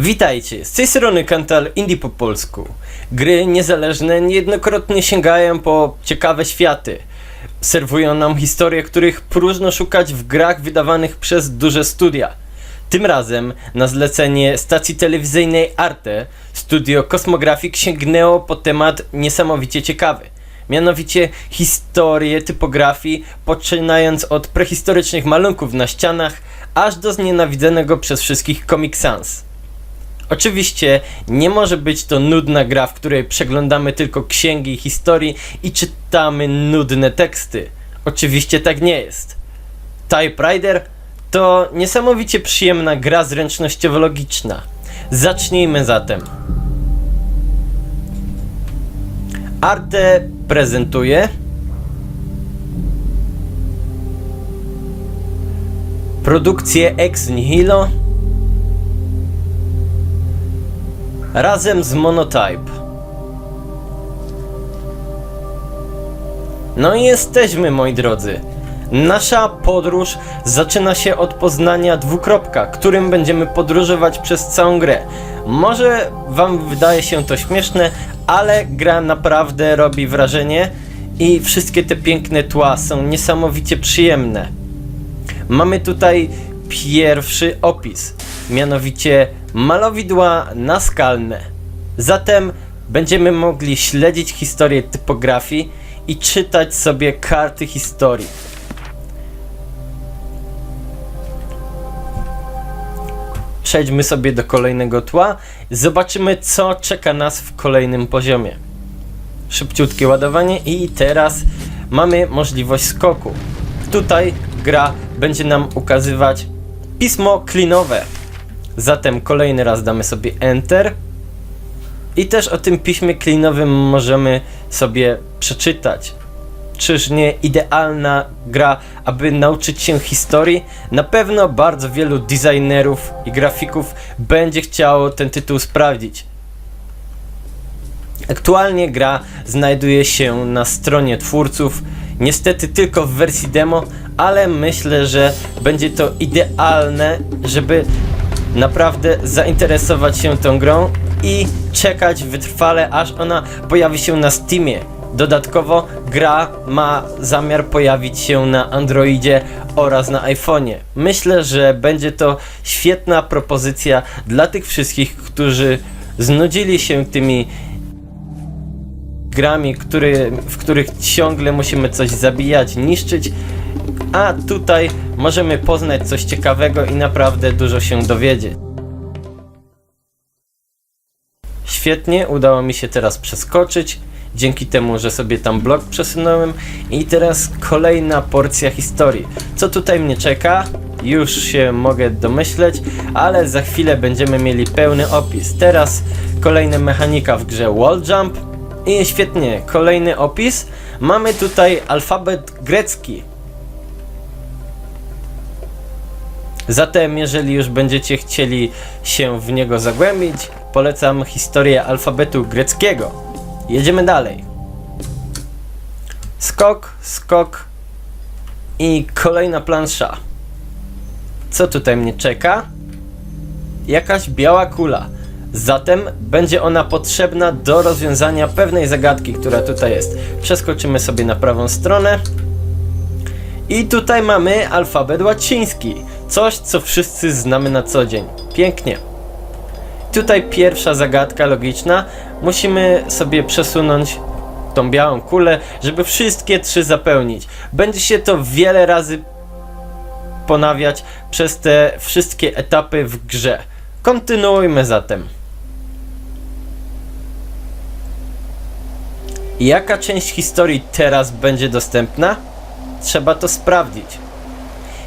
Witajcie, z tej strony Kantal Indie po polsku. Gry niezależne niejednokrotnie sięgają po ciekawe światy. Serwują nam historie, których próżno szukać w grach wydawanych przez duże studia. Tym razem na zlecenie stacji telewizyjnej Arte studio Cosmographic sięgnęło po temat niesamowicie ciekawy. Mianowicie historię typografii, poczynając od prehistorycznych malunków na ścianach, aż do znienawidzonego przez wszystkich Comic Sans. Oczywiście nie może być to nudna gra, w której przeglądamy tylko księgi historii i czytamy nudne teksty. Oczywiście tak nie jest. Type Rider to niesamowicie przyjemna gra zręcznościowo-logiczna. Zacznijmy zatem. Arte prezentuje produkcję Ex Nihilo razem z Monotype. No i jesteśmy, moi drodzy. Nasza podróż zaczyna się od poznania dwukropka, którym będziemy podróżować przez całą grę. Może wam wydaje się to śmieszne, ale gra naprawdę robi wrażenie i wszystkie te piękne tła są niesamowicie przyjemne. Mamy tutaj pierwszy opis, mianowicie malowidła naskalne. Zatem będziemy mogli śledzić historię typografii i czytać sobie karty historii. Przejdźmy sobie do kolejnego tła. Zobaczymy, co czeka nas w kolejnym poziomie. Szybciutkie ładowanie i teraz mamy możliwość skoku. Tutaj gra będzie nam ukazywać pismo klinowe. Zatem kolejny raz damy sobie Enter. I też o tym piśmie klinowym możemy sobie przeczytać. Czyż nie idealna gra, aby nauczyć się historii? Na pewno bardzo wielu designerów i grafików będzie chciało ten tytuł sprawdzić. Aktualnie gra znajduje się na stronie twórców, niestety tylko w wersji demo, ale myślę, że będzie to idealne, żeby naprawdę zainteresować się tą grą i czekać wytrwale, aż ona pojawi się na Steamie. Dodatkowo gra ma zamiar pojawić się na Androidzie oraz na iPhone'ie. Myślę, że będzie to świetna propozycja dla tych wszystkich, którzy znudzili się tymi grami, który, w których ciągle musimy coś zabijać, niszczyć, a tutaj możemy poznać coś ciekawego i naprawdę dużo się dowiedzieć. Świetnie, udało mi się teraz przeskoczyć. Dzięki temu, że sobie tam blok przesunąłem. I teraz kolejna porcja historii. Co tutaj mnie czeka? Już się mogę domyśleć, ale za chwilę będziemy mieli pełny opis. Teraz kolejna mechanika w grze Wall Jump. I świetnie, kolejny opis. Mamy tutaj alfabet grecki. Zatem, jeżeli już będziecie chcieli się w niego zagłębić, polecam historię alfabetu greckiego. Jedziemy dalej. Skok, skok i kolejna plansza. Co tutaj mnie czeka? Jakaś biała kula. Zatem będzie ona potrzebna do rozwiązania pewnej zagadki, która tutaj jest. Przeskoczymy sobie na prawą stronę. I tutaj mamy alfabet łaciński. Coś, co wszyscy znamy na co dzień. Pięknie. Tutaj pierwsza zagadka logiczna. Musimy sobie przesunąć tą białą kulę, żeby wszystkie trzy zapełnić. Będzie się to wiele razy ponawiać przez te wszystkie etapy w grze. Kontynuujmy zatem. Jaka część historii teraz będzie dostępna? Trzeba to sprawdzić.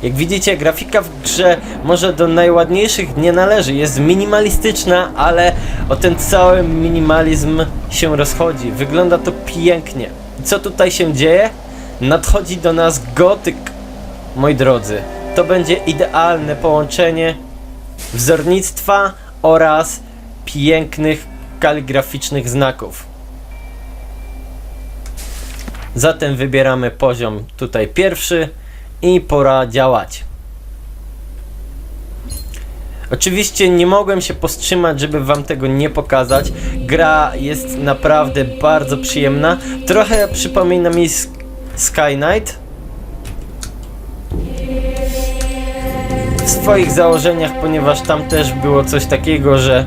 Jak widzicie, grafika w grze może do najładniejszych nie należy. Jest minimalistyczna, ale o ten cały minimalizm się rozchodzi. Wygląda to pięknie. Co tutaj się dzieje? Nadchodzi do nas gotyk, moi drodzy. To będzie idealne połączenie wzornictwa oraz pięknych kaligraficznych znaków. Zatem wybieramy poziom tutaj pierwszy i pora działać. Oczywiście nie mogłem się powstrzymać, żeby wam tego nie pokazać. Gra jest naprawdę bardzo przyjemna. Trochę przypomina mi Sk- Sky Knight. W swoich założeniach, ponieważ tam też było coś takiego, że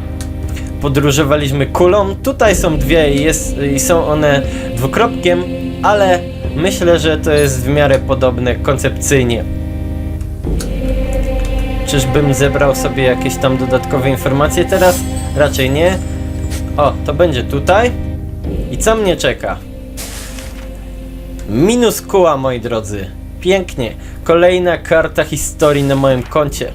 podróżowaliśmy kulą. Tutaj są dwie i, jest, i są one dwukropkiem, ale myślę, że to jest w miarę podobne koncepcyjnie. Czyżbym zebrał sobie jakieś tam dodatkowe informacje teraz? Raczej nie. O, to będzie tutaj. I co mnie czeka? Minus kuła, moi drodzy. Pięknie. Kolejna karta historii na moim koncie.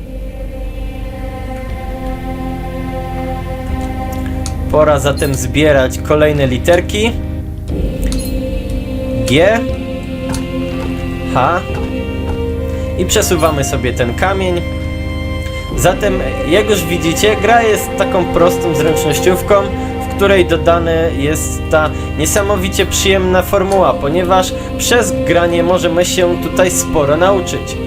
Pora zatem zbierać kolejne literki. G. H. I przesuwamy sobie ten kamień. Zatem, jak już widzicie, gra jest taką prostą zręcznościówką, w której dodane jest ta niesamowicie przyjemna formuła, ponieważ przez granie możemy się tutaj sporo nauczyć.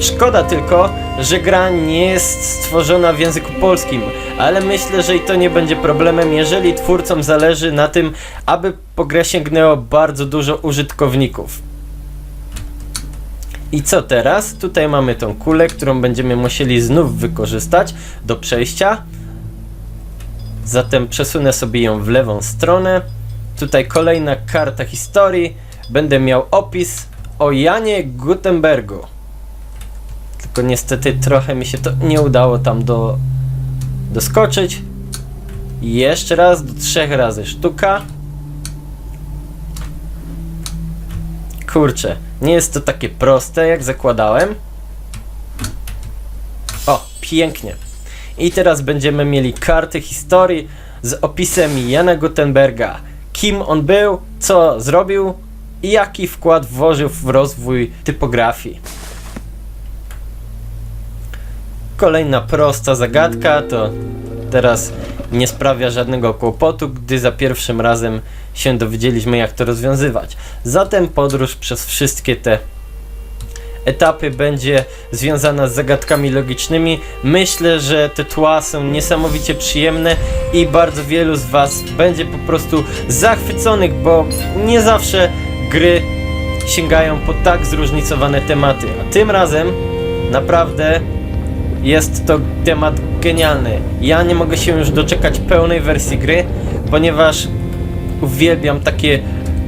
Szkoda tylko, że gra nie jest stworzona w języku polskim, ale myślę, że i to nie będzie problemem, jeżeli twórcom zależy na tym, aby po grę sięgnęło bardzo dużo użytkowników. I co teraz? Tutaj mamy tą kulę, którą będziemy musieli znów wykorzystać do przejścia. Zatem przesunę sobie ją w lewą stronę. Tutaj kolejna karta historii. Będę miał opis o Janie Gutenbergu. Niestety trochę mi się to nie udało tam do, doskoczyć. Jeszcze raz do trzech razy sztuka. Kurczę, nie jest to takie proste jak zakładałem. O, pięknie. I teraz będziemy mieli karty historii z opisem Jana Gutenberga. Kim on był, co zrobił i jaki wkład włożył w rozwój typografii. Kolejna prosta zagadka to teraz nie sprawia żadnego kłopotu, gdy za pierwszym razem się dowiedzieliśmy jak to rozwiązywać. Zatem podróż przez wszystkie te etapy będzie związana z zagadkami logicznymi. Myślę, że te tła są niesamowicie przyjemne i bardzo wielu z Was będzie po prostu zachwyconych, bo nie zawsze gry sięgają po tak zróżnicowane tematy. A tym razem naprawdę jest to temat genialny. Ja nie mogę się już doczekać pełnej wersji gry, ponieważ uwielbiam takie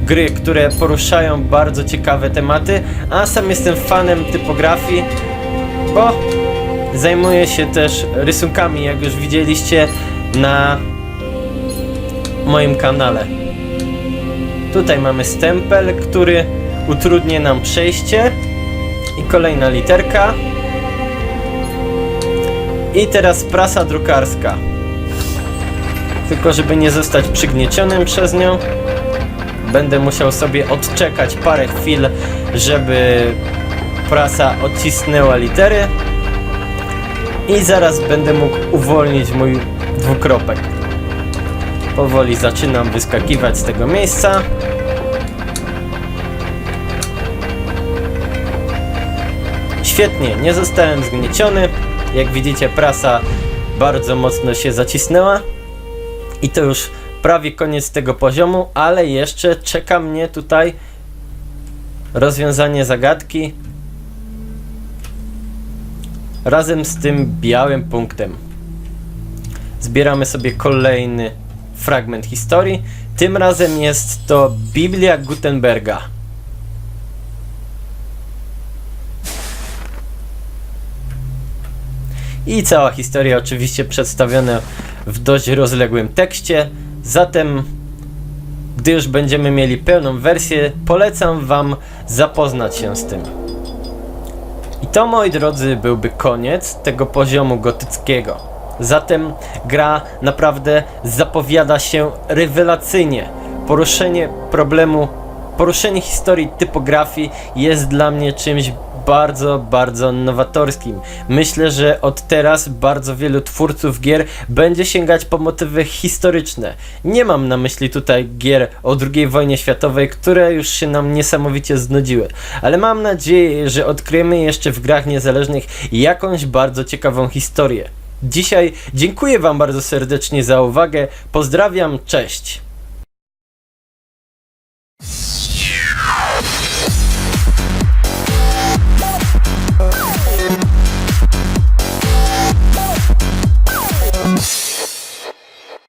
gry, które poruszają bardzo ciekawe tematy, a sam jestem fanem typografii, bo zajmuję się też rysunkami, jak już widzieliście na moim kanale. Tutaj mamy stempel, który utrudni nam przejście i kolejna literka. I teraz prasa drukarska. Tylko żeby nie zostać przygniecionym przez nią, będę musiał sobie odczekać parę chwil, żeby prasa odcisnęła litery. I zaraz będę mógł uwolnić mój dwukropek. Powoli zaczynam wyskakiwać z tego miejsca. Świetnie, nie zostałem zgnieciony. Jak widzicie, prasa bardzo mocno się zacisnęła. I to już prawie koniec tego poziomu, ale jeszcze czeka mnie tutaj rozwiązanie zagadki razem z tym białym punktem. Zbieramy sobie kolejny fragment historii. Tym razem jest to Biblia Gutenberga. I cała historia oczywiście przedstawiona w dość rozległym tekście. Zatem, gdy już będziemy mieli pełną wersję, polecam Wam zapoznać się z tym. I to, moi drodzy, byłby koniec tego poziomu gotyckiego. Zatem gra naprawdę zapowiada się rewelacyjnie. Poruszenie problemu, poruszenie historii typografii jest dla mnie czymś bardzo, bardzo nowatorskim. Myślę, że od teraz bardzo wielu twórców gier będzie sięgać po motywy historyczne. Nie mam na myśli tutaj gier o II wojnie światowej, które już się nam niesamowicie znudziły, ale mam nadzieję, że odkryjemy jeszcze w grach niezależnych jakąś bardzo ciekawą historię. Dzisiaj dziękuję Wam bardzo serdecznie za uwagę. Pozdrawiam, cześć.